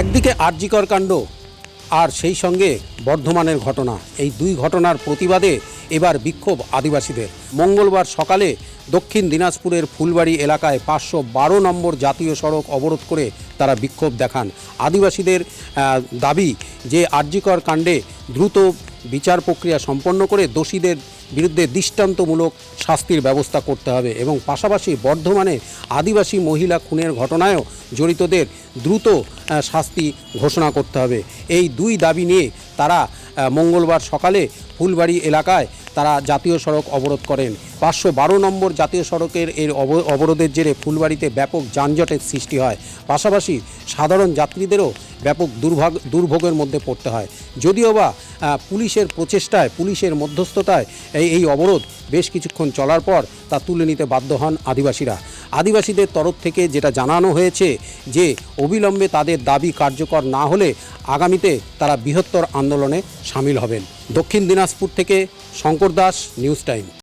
একদিকে আরজিকর কাণ্ড আর সেই সঙ্গে বর্ধমানের ঘটনা। এই দুই ঘটনার প্রতিবাদে এবার বিক্ষোভ আদিবাসীদের। মঙ্গলবার সকালে দক্ষিণ দিনাজপুরের ফুলবাড়ি এলাকায় পাঁচশো বারো নম্বর জাতীয় সড়ক অবরোধ করে তারা বিক্ষোভ দেখান। আদিবাসীদের দাবি যে আরজিকর কাণ্ডে দ্রুত বিচার প্রক্রিয়া সম্পন্ন করে দোষীদের বিরুদ্ধে দৃষ্টান্তমূলক শাস্তির ব্যবস্থা করতে হবে এবং পাশাপাশি বর্ধমানে আদিবাসী মহিলা খুনের ঘটনায়ও জড়িতদের দ্রুত শাস্তি ঘোষণা করতে হবে। এই দুই দাবি নিয়ে তারা মঙ্গলবার সকালে ফুলবাড়ি এলাকায় তারা জাতীয় সড়ক অবরোধ করেন। পাঁচশো বারো নম্বর জাতীয় সড়কের এর অব- অবরোধের জেরে ফুলবাড়িতে ব্যাপক যানজটের সৃষ্টি হয়। পাশাপাশি সাধারণ যাত্রীদেরও ব্যাপক দুর্ভাগ, দুর্ভোগের মধ্যে পড়তে হয়। যদিও বা পুলিশের প্রচেষ্টায়, পুলিশের মধ্যস্থতায় এই এই অবরোধ বেশ কিছুক্ষণ চলার পর তা তুলে নিতে বাধ্য হন আদিবাসীরা। আদিবাসীদের তরফ থেকে যেটা জানানো হয়েছে যে, অবিলম্বে তাদের দাবি কার্যকর না হলে আগামীতে তারা বৃহত্তর আন্দোলনে সামিল হবেন। দক্ষিণ দিনাজপুর থেকে শঙ্কর দাস, নিউজ টাইম।